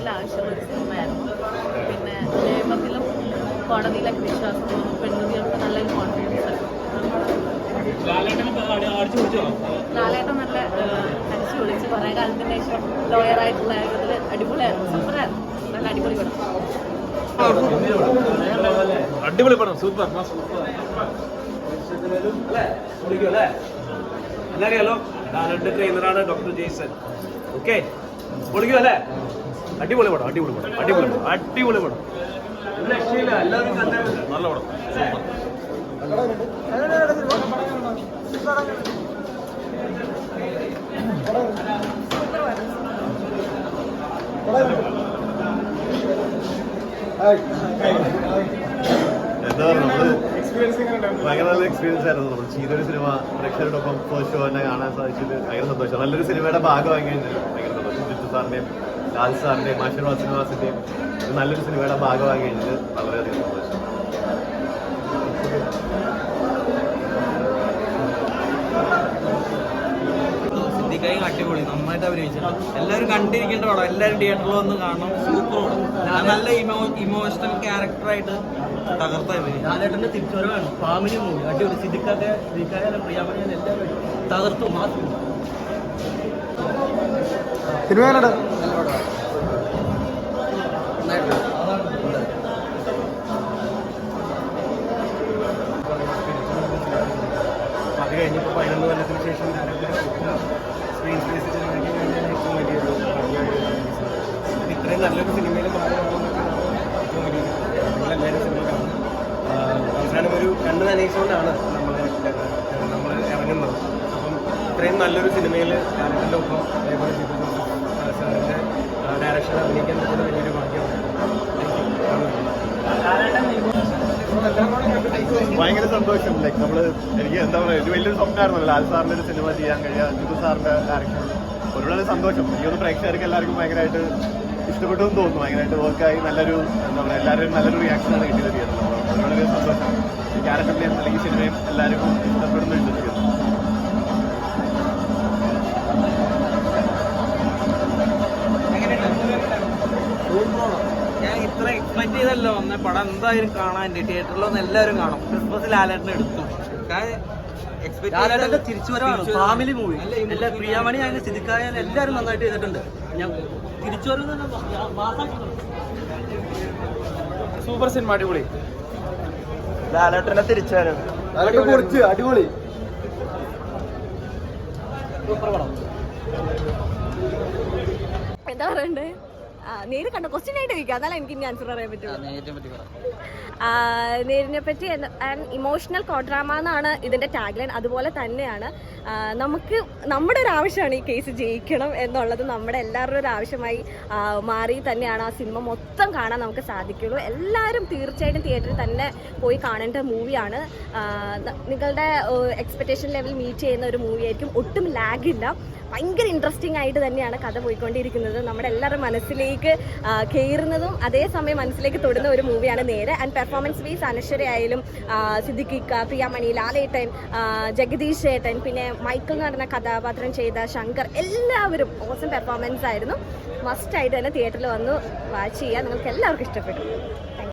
സമൂഹത്തിൽ ആവശ്യമുള്ള ഒരു സിനിമയായിരുന്നു. പിന്നെ നിയമത്തിലും കോടതിയിലൊക്കെ വിശ്വാസം തോന്നും പെൺകുട്ടികൾക്ക് നല്ല കോൺഫിഡൻസ് ലാലേട്ടൻ നല്ല അടിച്ചു വിളിച്ച് കുറേ കാലത്തിന് ശേഷം ലോയർ ആയിട്ടുള്ള ഇതിൽ അടിപൊളിയായിരുന്നു. സൂപ്പറായിരുന്നു. നല്ല അടിപൊളി പടം. അടിപൊളി പടം. സൂപ്പർ. ലാലന്റെ ട്രെയിനറാണ് ഡോക്ടർ ജെയ്സൺ ഓക്കെ പൊളിക്കും അല്ലേ അടിപൊളി പടം അടിപൊളി പടം അടിപൊളി പടം അടിപൊളി പടം. നല്ല പടം. എന്താ പറയുക നമ്മൾ ഭയങ്കര നല്ല എക്സ്പീരിയൻസ് ആയിരുന്നു. നമ്മൾ ചെയ്തൊരു സിനിമ പ്രേക്ഷകരോടൊപ്പം ഫസ്റ്റ് ഷോ തന്നെ കാണാൻ സാധിച്ചത്. ഭയങ്കര സന്തോഷം. നല്ലൊരു സിനിമയുടെ ഭാഗമായി കഴിഞ്ഞാൽ ഭയങ്കര സന്തോഷം. ജിത്തു സാറിന്റെയും ലാൽ സാറിന്റെയും ആശീർവാദ് ശ്രീനിവാസിന്റെയും ഒരു നല്ലൊരു സിനിമയുടെ ഭാഗമായി കഴിഞ്ഞത് വളരെയധികം സന്തോഷം. അടിപൊളി നന്നായിട്ട് അഭിനയിച്ചിട്ടുണ്ട്. എല്ലാവരും കണ്ടിരിക്കേണ്ട പടം എല്ലാവരും തിയേറ്ററിൽ വന്ന് കാണണം. സൂപ്പർ പടം നല്ല ഇമോ ഇമോഷണൽ ക്യാരക്ടറായിട്ട് തകർത്ത അഭിനയിച്ചു ലാലേട്ടന്റെ തിരിച്ചുവരവാണ്. Family movie. അടിപൊളി. സിദ്ധിക്കാതെ പ്രിയാമണി എല്ലാവരും തകർത്തു. മാസം സിനിമ എങ്ങനെയുണ്ട് അത് കഴിഞ്ഞപ്പോൾ പതിനൊന്ന് കൊല്ലത്തിന് ശേഷം സ്ക്രീൻ സ്പേസ് ഏറ്റവും അത് ഇത്രയും നല്ലൊരു സിനിമയിൽ ഭാഗമാകുന്നൊക്കെ ഏറ്റവും വലിയൊരു നമ്മളെല്ലാവരും സിനിമ കാണും. അവസാനം ഒരു കണ്ണ് നനയിച്ചുകൊണ്ടാണ് ഇത്രയും നല്ലൊരു സിനിമയിൽ ഒപ്പം ഡയറക്ഷൻ അഭിനയിക്കാൻ വലിയൊരു ഭയങ്കര സന്തോഷം. ലൈക്ക് നമ്മൾ എനിക്ക് എന്താ പറയുക ഒരു വലിയൊരു സ്വപ്നമായിരുന്നു. ലാൽ സാറിന്റെ ഒരു സിനിമ ചെയ്യാൻ കഴിയുക അജിത് സാറിന്റെ ഡയറക്ഷൻ ഒരുപാട് സന്തോഷം. എനിക്കൊന്ന് പ്രേക്ഷകർക്ക് എല്ലാവർക്കും ഭയങ്കരമായിട്ട് ഇഷ്ടപ്പെട്ടു എന്ന് തോന്നുന്നു. ഭയങ്കരമായിട്ട് വർക്കായി നല്ലൊരു എന്താ പറയുക എല്ലാവരും നല്ലൊരു റിയാക്ഷനാണ് കിട്ടിയത്. ചെയ്യുന്നത് അപ്പോൾ ഒരുപാട് സന്തോഷം ക്യാരക്ടറിനെയും അല്ലെങ്കിൽ സിനിമയും എല്ലാവർക്കും ഇഷ്ടപ്പെടുന്നു എക്സ്പെക്ട് ചെയ്തല്ലോ വന്ന പടം എന്തായാലും കാണാൻ തിയേറ്ററിൽ വന്ന് എല്ലാവരും കാണും. ക്രിസ്മസ് ലാലേട്ടനെ എടുത്തു. ലാലേട്ടന്റെ തിരിച്ചുവരവാണ് ഫാമിലി മൂവി. എല്ലാ പ്രിയാമണി ആയാലും സിദ്ധിക്കായാലും എല്ലാവരും നന്നായിട്ട് ചെയ്തിട്ടുണ്ട്. ഞാൻ തിരിച്ചുവരവ് സൂപ്പർ സിനിമ അടിപൊളി. ലാലേട്ടനെ തിരിച്ചുവരവ് അതൊക്കെ പൊളിച്ച് അടിപൊളി. എന്താ പറയണ്ടേ? നേര് കണ്ട? ക്വസ്റ്റ്യൻ ആയിട്ട് ചോദിക്കുക എന്നാലും എനിക്ക് ഇനി ആൻസർ പറയാൻ പറ്റുള്ളൂ. ആ, നേരിനെ പറ്റി ഇമോഷണൽ കോഡ്രാമ എന്നാണ് ഇതിന്റെ ടാഗ്ലൈൻ അതുപോലെ തന്നെയാണ് നമുക്ക് നമ്മുടെ ഒരു ആവശ്യമാണ് ഈ കേസ് ജയിക്കണം എന്നുള്ളത്. നമ്മുടെ എല്ലാവരുടെ ഒരു ആവശ്യമായി മാറി തന്നെയാണ് ആ സിനിമ മൊത്തം കാണാൻ നമുക്ക് സാധിക്കുള്ളൂ. എല്ലാവരും തീർച്ചയായിട്ടും തിയേറ്ററിൽ തന്നെ പോയി കാണേണ്ട മൂവിയാണ് നിങ്ങളുടെ എക്സ്പെക്ടേഷൻ ലെവൽ മീറ്റ് ചെയ്യുന്ന ഒരു മൂവി ആയിരിക്കും. ഒട്ടും ലാഗില്ല ഭയങ്കര ഇൻട്രസ്റ്റിംഗ് ആയിട്ട് തന്നെയാണ് കഥ പോയിക്കൊണ്ടിരിക്കുന്നത്. നമ്മുടെ എല്ലാവരുടെ മനസ്സിലേക്ക് ആ, കയറുന്നതും അതേസമയം മനസ്സിലേക്ക് തൊടുന്ന ഒരു മൂവിയാണ് നേരെ. ആൻഡ് പെർഫോമൻസ് വീസ് അനശ്വര ആയാലും സിദ്ദിഖിക്ക പ്രിയാമണി ലാലേട്ടൻ ജഗദീഷ് ഏട്ടൻ പിന്നെ മൈക്കിൾ എന്ന് പറഞ്ഞ കഥാപാത്രം ചെയ്ത ശങ്കർ എല്ലാവരും ഓസം പെർഫോമൻസ് ആയിരുന്നു. മസ്റ്റ് ആയിട്ട് തന്നെ തിയേറ്ററിൽ വന്ന്. വാച്ച് ചെയ്യുക നിങ്ങൾക്ക് എല്ലാവർക്കും ഇഷ്ടപ്പെടും